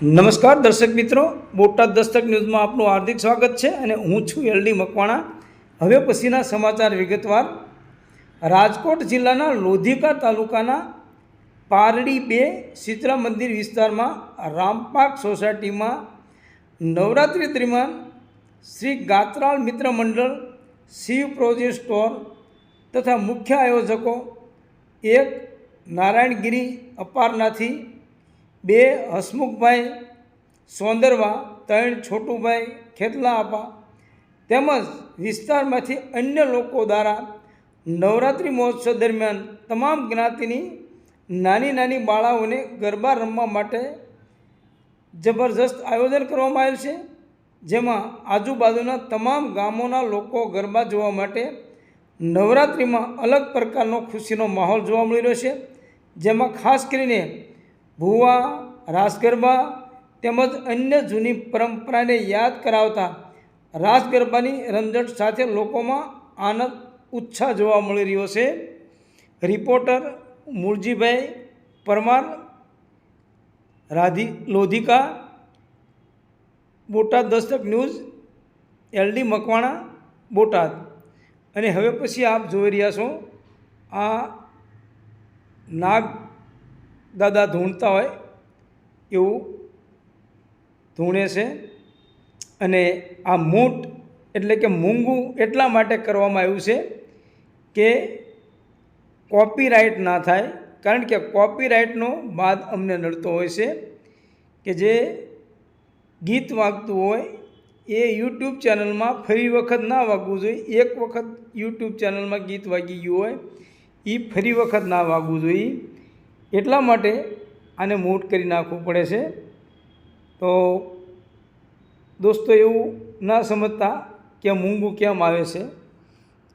નમસ્કાર દર્શક મિત્રો, બોટાદ દસ્તક ન્યૂઝમાં આપનું હાર્દિક સ્વાગત છે અને હું છું એલડી મકવાણા. હવે પછીના સમાચાર વિગતવાર. રાજકોટ જિલ્લાના લોધિકા તાલુકાના પારડી બે શીતળા મંદિર વિસ્તારમાં રામપાક સોસાયટીમાં નવરાત્રિ દરમિયાન શ્રી ગાત્રાળ મિત્ર મંડળ, શિવ પ્રોજેક્ટ સ્ટોર તથા મુખ્ય આયોજકો એક નારાયણગીરી અપારનાથી બે હસમુખભાઈ સોંદરવા, ત્રણ છોટુભાઈ ખેતલા આપા તેમજ વિસ્તારમાંથી અન્ય લોકો દ્વારા નવરાત્રિ મહોત્સવ દરમિયાન તમામ જ્ઞાતિની નાની નાની બાળાઓને ગરબા રમવા માટે જબરજસ્ત આયોજન કરવામાં આવેલ છે. જેમાં આજુબાજુના તમામ ગામોના લોકો ગરબા જોવા માટે નવરાત્રિમાં અલગ પ્રકારનો ખુશીનો માહોલ જોવા મળી રહ્યો છે. જેમાં ખાસ કરીને ભૂવા રાસ ગરબા તેમજ અન્ય જૂની પરંપરાને યાદ કરાવતા રાસ ગરબાની સાથે લોકોમાં આનંદ, ઉત્સાહ જોવા મળી રહ્યો છે. Reporter Mooljibhai Parmar, Radhi Lodhika, Botad Dastak news LD Makwana, Botad. અને હવે પછી આપ જોઈ રહ્યા છો આ નાગ દાદા ધૂણતા હોય એવું ધૂણે છે અને આ મૂઠ એટલે કે મૂંગું એટલા માટે કરવામાં આવ્યું છે કે કોપીરાઇટ ના થાય. કારણ કે કોપીરાઇટનો બાદ અમને નડતો હોય છે કે જે ગીત વાગતું હોય એ યુટ્યુબ ચેનલમાં ફરી વખત ના વાગવું જોઈએ. એક વખત યુટ્યુબ ચેનલમાં ગીત વાગી ગયું હોય એ ફરી વખત ના વાગવું જોઈએ. એટલા માટે આને મૂટ કરી નાખવું પડે છે. તો દોસ્તો એવું ના સમજતા કે મૂંગું કેમ આવે છે.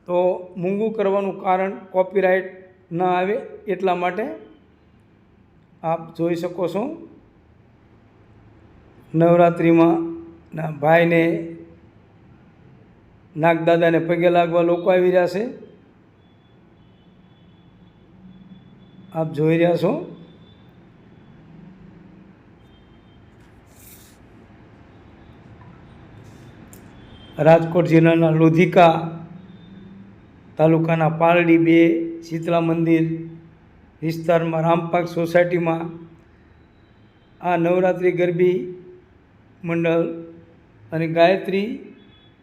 તો મૂંગું કરવાનું કારણ કોપીરાઇટ ના આવે એટલા માટે આપ જોઈ શકો છો. નવરાત્રિમાં ના ભાઈને નાગદાદાને પગે લાગવા લોકો આવી રહ્યા છે. આપ જોઈ રહ્યા છો? રાજકોટ જિલ્લાના લોધિકા તાલુકાના પારડી બે શીતળા મંદિર વિસ્તારમાં રામપાક સોસાયટીમાં આ નવરાત્રિ ગરબી મંડળ અને ગાયત્રી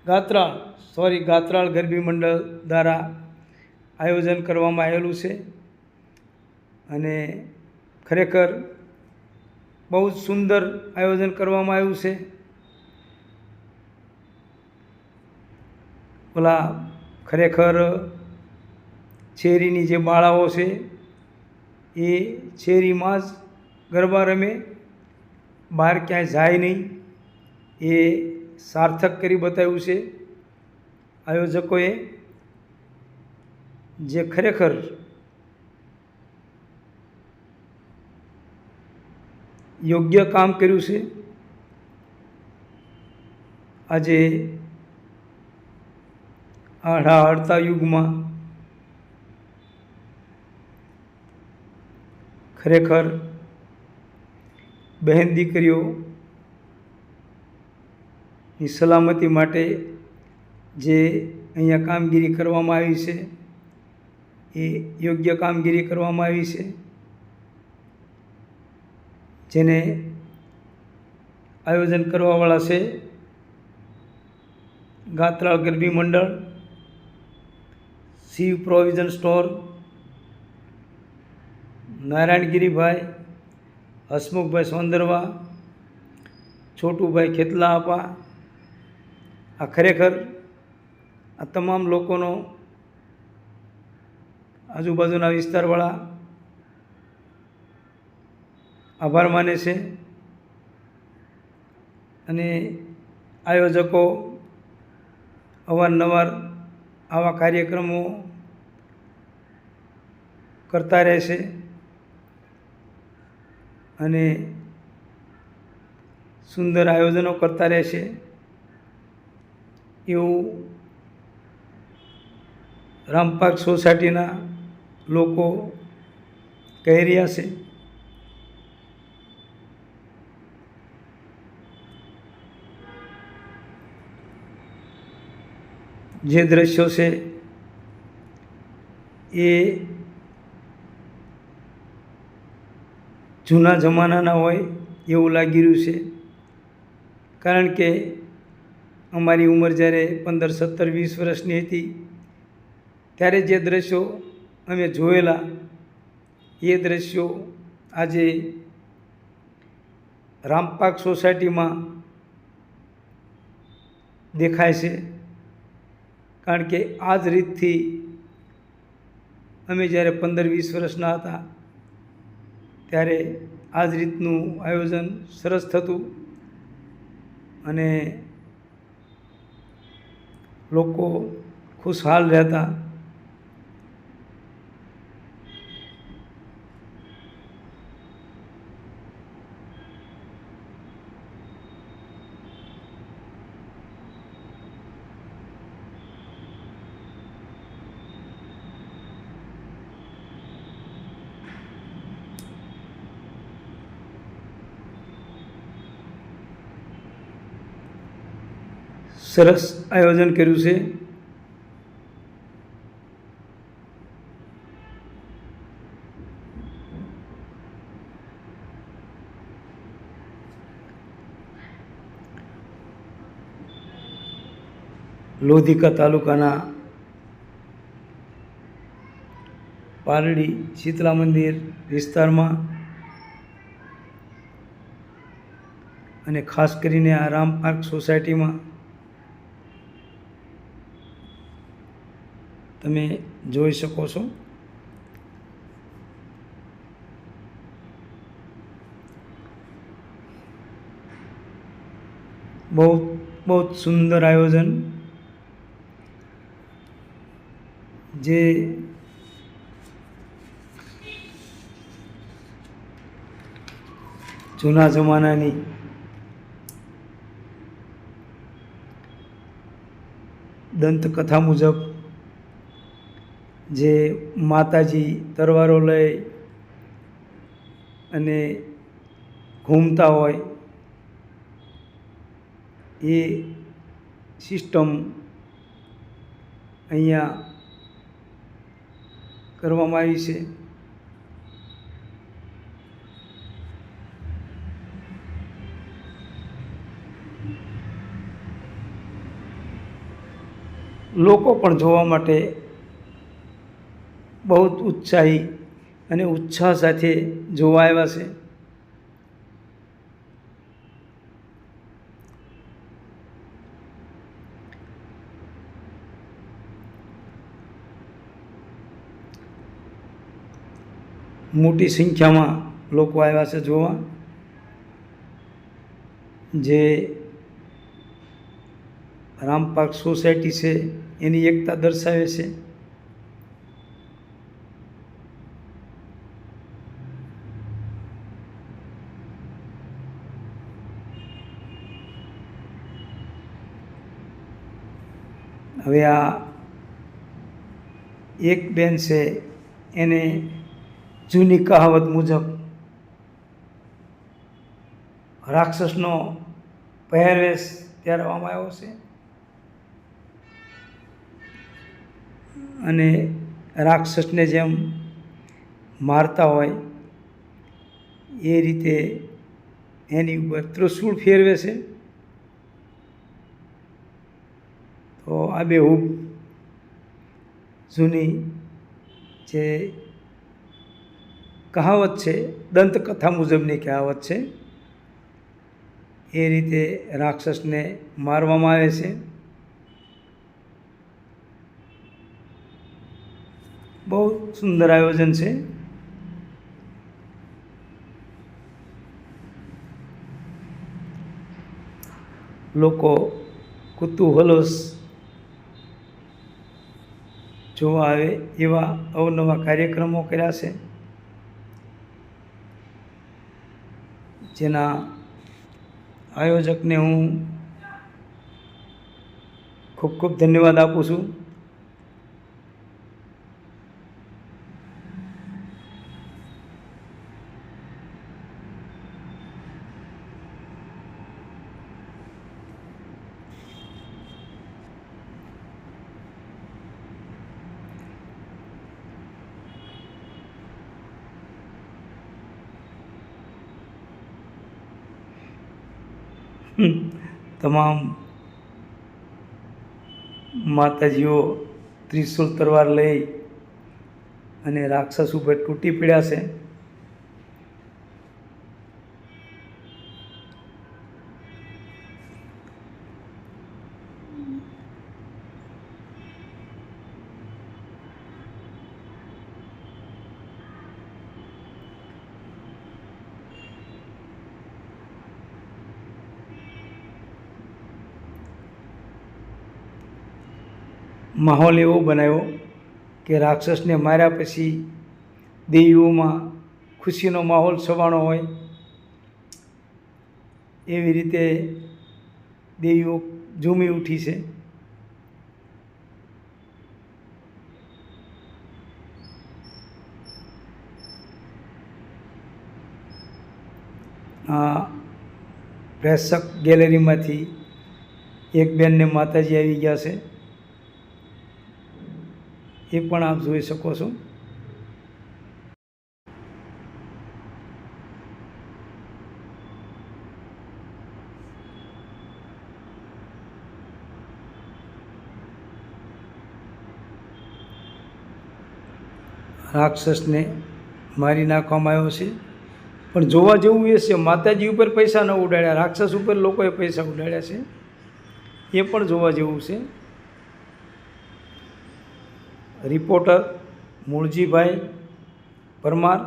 ગાત્રાળ સોરી ગાત્રાળ ગરબી મંડળ દ્વારા આયોજન કરવામાં આવેલું છે. અને ખરેખર બહુ જ સુંદર આયોજન કરવામાં આવ્યું છે. ઓલા ખરેખર શેરીની જે બાળાઓ છે, એ શેરીમાં જ ગરબા રમે. બહાર ક્યાંય જાય નહીં. એ સાર્થક કરી બતાવ્યું છે. આયોજકોએ જે ખરેખર યોગ્ય કામ કર્યું છે? આજે આડા હડતા યુગમાં ખરેખર બહેન દીકરીઓની સલામતી માટે જે અહીંયા કામગીરી કરવામાં આવી છે, એ યોગ્ય કામગીરી કરવામાં આવી છે? જેને આયોજન કરવાવાળા છે ગાત્રાળ ગરબી મંડળ, શિવ પ્રોવિઝન સ્ટોર, નારાયણગીરીભાઈ, હસમુખભાઈ સોંદરવા, છોટુભાઈ ખેતલા આપા આ ખરેખર આ તમામ લોકોનો આજુબાજુના વિસ્તારવાળા આભાર માને છે. અને આયોજકો અવારનવાર આવા કાર્યક્રમો કરતા રહેશે અને સુંદર આયોજનો કરતા રહેશે એવું રામપાક સોસાયટીના લોકો કહી રહ્યા છે. જે દ્રશ્યો છે એ જૂના જમાનાના હોય એવું લાગી રહ્યું છે. કારણ કે અમારી ઉંમર જ્યારે પંદર, સત્તર, વીસ વર્ષની હતી, ત્યારે જે દ્રશ્યો અમે જોયેલા, એ દ્રશ્યો આજે રામપાક સોસાયટીમાં દેખાય છે. કારણ કે આ જ રીતથી અમે જ્યારે પંદર વીસ વર્ષના હતા, ત્યારે આ જ રીતનું આયોજન સરસ થતું અને લોકો ખુશહાલ રહેતા. સરસ આયોજન કર્યું છે. લોધિકા તાલુકાના પારડી શીતલા મંદિર વિસ્તારમાં અને ખાસ કરીને આ રામ પાર્ક સોસાયટીમાં તમે જોઈ શકો છો. બહુ બહુ સુંદર આયોજન. જે જૂના જમાનાની દંતકથા મુજબ જે માતાજી તરવારો લઈ અને ઘૂમતા હોય, એ સિસ્ટમ અહીંયા કરવામાં આવી છે. લોકો પણ જોવા માટે બહુ જ ઉત્સાહી અને ઉત્સાહ સાથે જોવા આવ્યા છે. મોટી સંખ્યામાં લોકો આવ્યા છે જોવા. જે રામપાક સોસાયટી છે એની એકતા દર્શાવે છે. હવે આ એક બેન છે, એને જૂની કહાવત મુજબ રાક્ષસનો પહેરવેશ પહેરવામાં આવ્યો છે અને રાક્ષસને જેમ મારતા હોય એ રીતે એની ઉપર ત્રિશૂળ ફેરવે છે. તો આ બેહૂબ જૂની જે કહાવત છે, દંતકથા મુજબની કહાવત છે, એ રીતે રાક્ષસને મારવામાં આવે છે. બહુ સુંદર આયોજન છે. લોકો કુતૂહલોસ જોવા આવે એવા અવનવા કાર્યક્રમો કર્યા છે. જેના આયોજકને હું ખૂબ ખૂબ ધન્યવાદ આપું છું. તમામ માતાજીઓ ત્રિશુલ તરવાર લઈ અને રાક્ષસ ઉપર તૂટી પડ્યા છે. માહોલ એવો બનાવ્યો કે રાક્ષસને માર્યા પછી દેવીઓમાં ખુશીનો માહોલ છવાણો હોય. એવી રીતે દેવીઓ ઝૂમી ઉઠી છે. પ્રેક્ષક ગેલેરીમાંથી એક બેનને માતાજી આવી ગયા છે. એ પણ આપ જોઈ શકો છો. રાક્ષસને મારી નાખવામાં આવ્યો છે. પણ જોવા જેવું એ છે, માતાજી ઉપર પૈસા ન ઉડાડ્યા, રાક્ષસ ઉપર લોકોએ પૈસા ઉડાડ્યા છે. એ પણ જોવા જેવું છે. Reporter Mooljibhai Parmar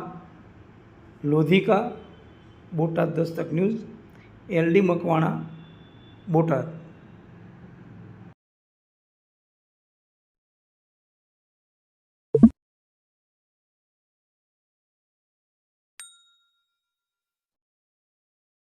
Lodhika Botad Dastak news LD Makwana Botad.